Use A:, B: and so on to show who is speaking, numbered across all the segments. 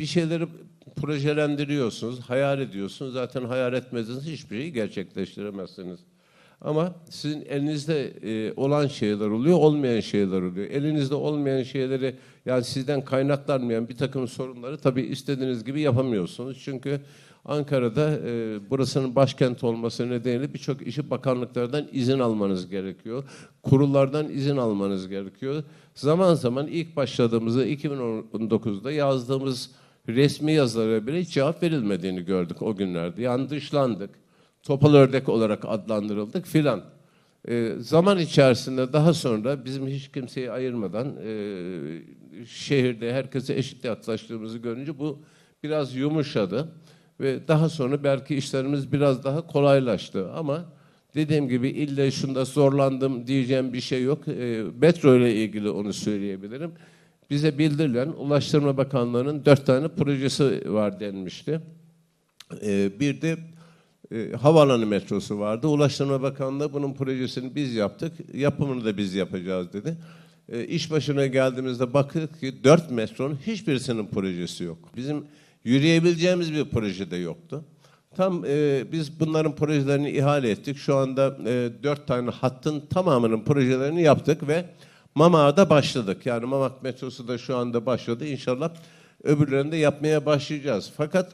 A: bir şeyleri projelendiriyorsunuz, hayal ediyorsunuz. Zaten hayal etmediğiniz hiçbir şeyi gerçekleştiremezsiniz. Ama sizin elinizde e, olan şeyler oluyor, olmayan şeyler oluyor. Elinizde olmayan şeyleri yani sizden kaynaklanmayan bir takım sorunları tabii istediğiniz gibi yapamıyorsunuz. Çünkü Ankara'da e, burasının başkent olması nedeniyle birçok işi bakanlıklardan izin almanız gerekiyor. Kurullardan izin almanız gerekiyor. Zaman zaman ilk başladığımızda 2019'da yazdığımız resmi yazılara bile hiç cevap verilmediğini gördük o günlerde. Yani dışlandık topal ördek olarak adlandırıldık filan. E, zaman içerisinde daha sonra bizim hiç kimseyi ayırmadan e, şehirde herkese eşit yaklaştığımızı görünce bu biraz yumuşadı ve daha sonra belki işlerimiz biraz daha kolaylaştı ama dediğim gibi ille şunda zorlandım diyeceğim bir şey yok. E, metro ile ilgili onu söyleyebilirim. Bize bildirilen Ulaştırma Bakanlığı'nın dört tane projesi var denmişti. E, bir de e, havaalanı metrosu vardı. Ulaştırma Bakanlığı bunun projesini biz yaptık. Yapımını da biz yapacağız dedi. E, iş başına geldiğimizde baktık ki dört metronun hiçbirisinin projesi yok. Bizim yürüyebileceğimiz bir proje de yoktu. Tam e, biz bunların projelerini ihale ettik. Şu anda e, dört tane hattın tamamının projelerini yaptık ve Mamak'a başladık. Yani Mamak metrosu da şu anda başladı. İnşallah öbürlerini de yapmaya başlayacağız. Fakat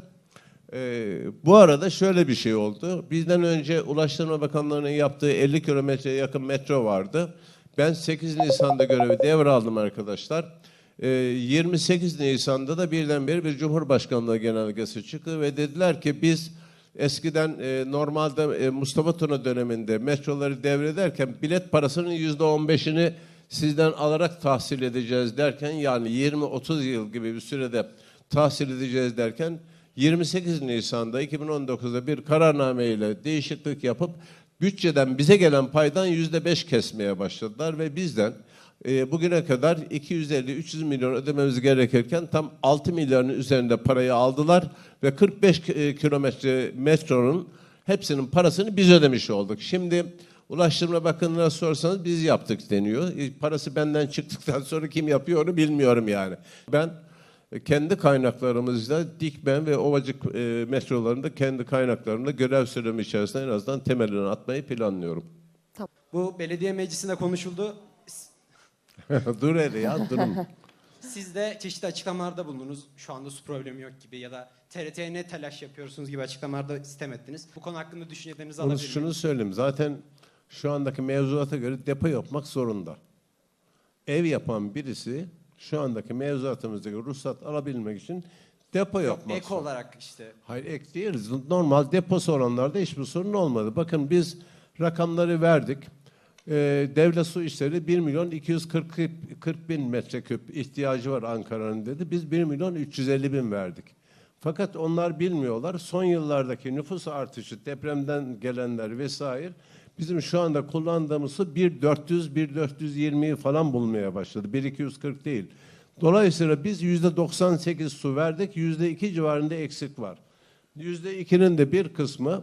A: ee, bu arada şöyle bir şey oldu. Bizden önce Ulaştırma Bakanlığı'nın yaptığı 50 kilometreye yakın metro vardı. Ben 8 Nisan'da görevi devraldım arkadaşlar. Ee, 28 Nisan'da da birdenbire bir Cumhurbaşkanlığı genelgesi çıktı ve dediler ki biz eskiden e, normalde e, Mustafa Tuna döneminde metroları devrederken bilet parasının yüzde 15'ini sizden alarak tahsil edeceğiz derken yani 20-30 yıl gibi bir sürede tahsil edeceğiz derken 28 Nisan'da 2019'da bir kararname ile değişiklik yapıp bütçeden bize gelen paydan yüzde beş kesmeye başladılar ve bizden e, bugüne kadar 250-300 milyon ödememiz gerekirken tam 6 milyarın üzerinde parayı aldılar ve 45 e, kilometre metronun hepsinin parasını biz ödemiş olduk. Şimdi Ulaştırma Bakanlığı'na sorsanız biz yaptık deniyor. E, parası benden çıktıktan sonra kim yapıyor onu bilmiyorum yani. Ben kendi kaynaklarımızla Dikmen ve Ovacık e, metrolarında kendi kaynaklarımla görev süremi içerisinde en azından temelini atmayı planlıyorum.
B: Bu belediye meclisinde konuşuldu.
A: Dur hele ya durun.
B: Siz de çeşitli açıklamalarda bulundunuz. Şu anda su problemi yok gibi ya da TRT'ye ne telaş yapıyorsunuz gibi açıklamalarda sitem ettiniz. Bu konu hakkında düşüncelerinizi alabilir
A: şunu
B: miyim?
A: söyleyeyim. Zaten şu andaki mevzuata göre depo yapmak zorunda. Ev yapan birisi şu andaki mevzuatımızdaki ruhsat alabilmek için depo
B: Yok
A: yapmak
B: ek
A: zorunda.
B: olarak işte.
A: Hayır ek değil. Normal deposu olanlarda hiçbir sorun olmadı. Bakın biz rakamları verdik. Ee, devlet su işleri 1 milyon 240 40 bin metreküp ihtiyacı var Ankara'nın dedi. Biz 1 milyon 350 bin verdik. Fakat onlar bilmiyorlar. Son yıllardaki nüfus artışı, depremden gelenler vesaire bizim şu anda kullandığımız su 1.400, 1.420'yi falan bulmaya başladı. 1.240 değil. Dolayısıyla biz yüzde 98 su verdik, yüzde 2 civarında eksik var. Yüzde 2'nin de bir kısmı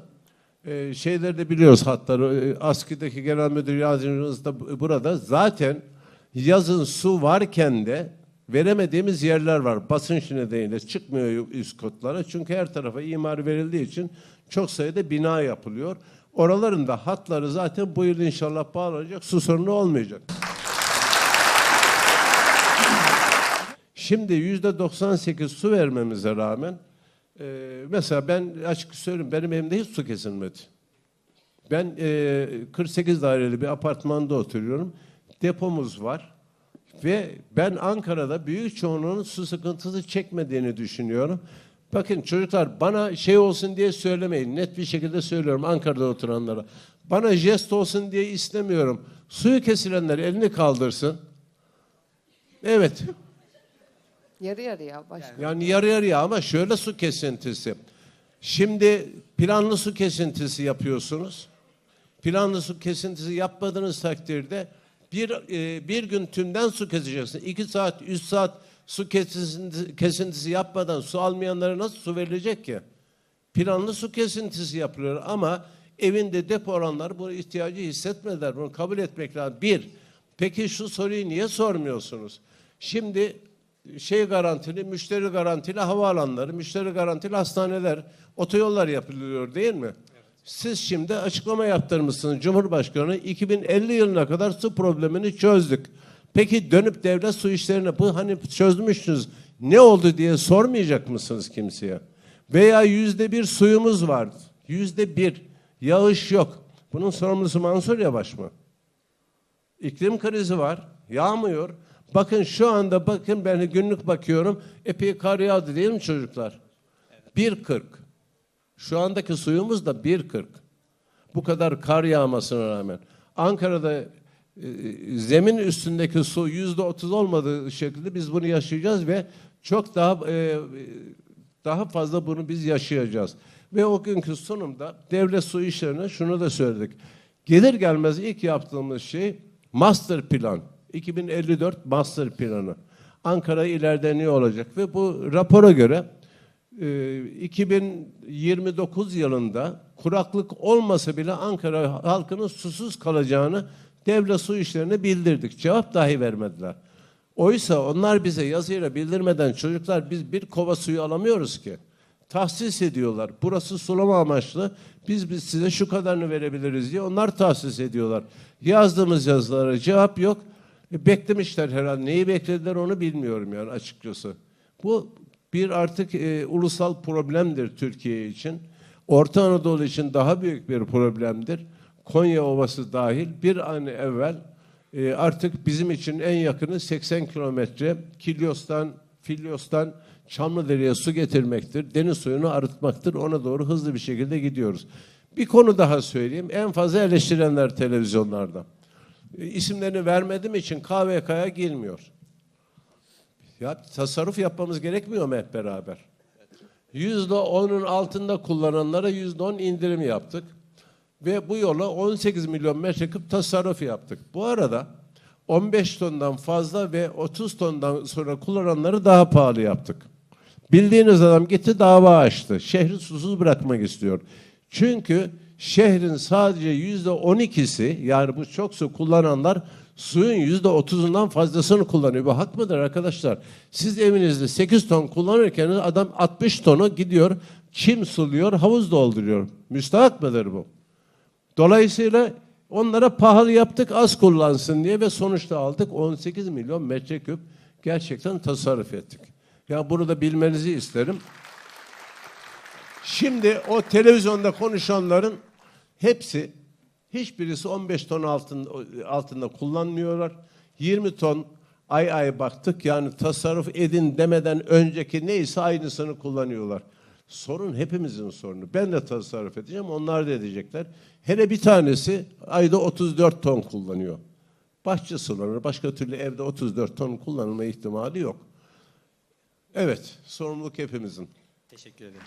A: e, şeyleri de biliyoruz hatları. E, ASKİ'deki genel müdür yardımcımız da bu- burada. Zaten yazın su varken de veremediğimiz yerler var. Basınç nedeniyle çıkmıyor üst kotlara. Çünkü her tarafa imar verildiği için çok sayıda bina yapılıyor. Oraların da hatları zaten bu yıl inşallah bağlanacak. Su sorunu olmayacak. Şimdi yüzde 98 su vermemize rağmen e, mesela ben açık söyleyeyim benim evimde hiç su kesilmedi. Ben e, 48 daireli bir apartmanda oturuyorum. Depomuz var. Ve ben Ankara'da büyük çoğunluğun su sıkıntısı çekmediğini düşünüyorum. Bakın çocuklar bana şey olsun diye söylemeyin. Net bir şekilde söylüyorum Ankara'da oturanlara. Bana jest olsun diye istemiyorum. Suyu kesilenler elini kaldırsın. Evet.
C: Yarı yarıya başka.
A: Yani yarı yarıya ama şöyle su kesintisi. Şimdi planlı su kesintisi yapıyorsunuz. Planlı su kesintisi yapmadığınız takdirde bir e, bir gün tümden su keseceksin. İki saat, üç saat su kesintisi, kesintisi yapmadan su almayanlara nasıl su verilecek ki? Planlı su kesintisi yapılıyor ama evinde depo olanlar bu ihtiyacı hissetmediler. Bunu kabul etmek lazım. Bir, peki şu soruyu niye sormuyorsunuz? Şimdi şey garantili, müşteri garantili havaalanları, müşteri garantili hastaneler, otoyollar yapılıyor değil mi? Siz şimdi açıklama yaptırmışsınız Cumhurbaşkanı 2050 yılına kadar su problemini çözdük. Peki dönüp devlet su işlerine bu hani çözmüşsünüz ne oldu diye sormayacak mısınız kimseye? Veya yüzde bir suyumuz vardı. Yüzde bir yağış yok. Bunun sorumlusu Mansur Yavaş mı? İklim krizi var. Yağmıyor. Bakın şu anda bakın ben günlük bakıyorum. Epey kar yağdı değil mi çocuklar? 1.40. Şu andaki suyumuz da 1.40. Bu kadar kar yağmasına rağmen. Ankara'da zemin üstündeki su yüzde otuz olmadığı şekilde biz bunu yaşayacağız ve çok daha e, daha fazla bunu biz yaşayacağız. Ve o günkü sunumda devlet su işlerine şunu da söyledik. Gelir gelmez ilk yaptığımız şey master plan. 2054 master planı. Ankara ileride ne olacak? Ve bu rapora göre e, 2029 yılında kuraklık olmasa bile Ankara halkının susuz kalacağını devlet su işlerine bildirdik. Cevap dahi vermediler. Oysa onlar bize yazıyla bildirmeden çocuklar biz bir kova suyu alamıyoruz ki. Tahsis ediyorlar. Burası sulama amaçlı. Biz biz size şu kadarını verebiliriz diye onlar tahsis ediyorlar. Yazdığımız yazılara cevap yok. E, beklemişler herhalde. Neyi beklediler onu bilmiyorum yani açıkçası. Bu bir artık e, ulusal problemdir Türkiye için. Orta Anadolu için daha büyük bir problemdir. Konya Ovası dahil bir an evvel e, artık bizim için en yakını 80 kilometre Kilyos'tan, Filyos'tan Çamlıdere'ye su getirmektir. Deniz suyunu arıtmaktır. Ona doğru hızlı bir şekilde gidiyoruz. Bir konu daha söyleyeyim. En fazla eleştirenler televizyonlarda. E, isimlerini vermediğim için KVK'ya girmiyor. Ya tasarruf yapmamız gerekmiyor mu hep beraber? Yüzde onun altında kullananlara yüzde on indirim yaptık. Ve bu yola 18 milyon metreküp tasarruf yaptık. Bu arada 15 tondan fazla ve 30 tondan sonra kullananları daha pahalı yaptık. Bildiğiniz adam gitti dava açtı. Şehri susuz bırakmak istiyor. Çünkü şehrin sadece yüzde 12'si yani bu çok su kullananlar suyun yüzde 30'undan fazlasını kullanıyor. Bu hak mıdır arkadaşlar? Siz evinizde 8 ton kullanırken adam 60 tonu gidiyor çim suluyor, havuz dolduruyor. Müstahak mıdır bu? Dolayısıyla onlara pahalı yaptık az kullansın diye ve sonuçta aldık 18 milyon metreküp gerçekten tasarruf ettik. Ya bunu da bilmenizi isterim. Şimdi o televizyonda konuşanların hepsi hiçbirisi 15 ton altında, altında kullanmıyorlar. 20 ton ay ay baktık yani tasarruf edin demeden önceki neyse aynısını kullanıyorlar. Sorun hepimizin sorunu. Ben de tasarruf edeceğim, onlar da edecekler. Hele bir tanesi ayda 34 ton kullanıyor. Bahçe sulanır, başka türlü evde 34 ton kullanılma ihtimali yok. Evet, sorumluluk hepimizin.
B: Teşekkür ederim.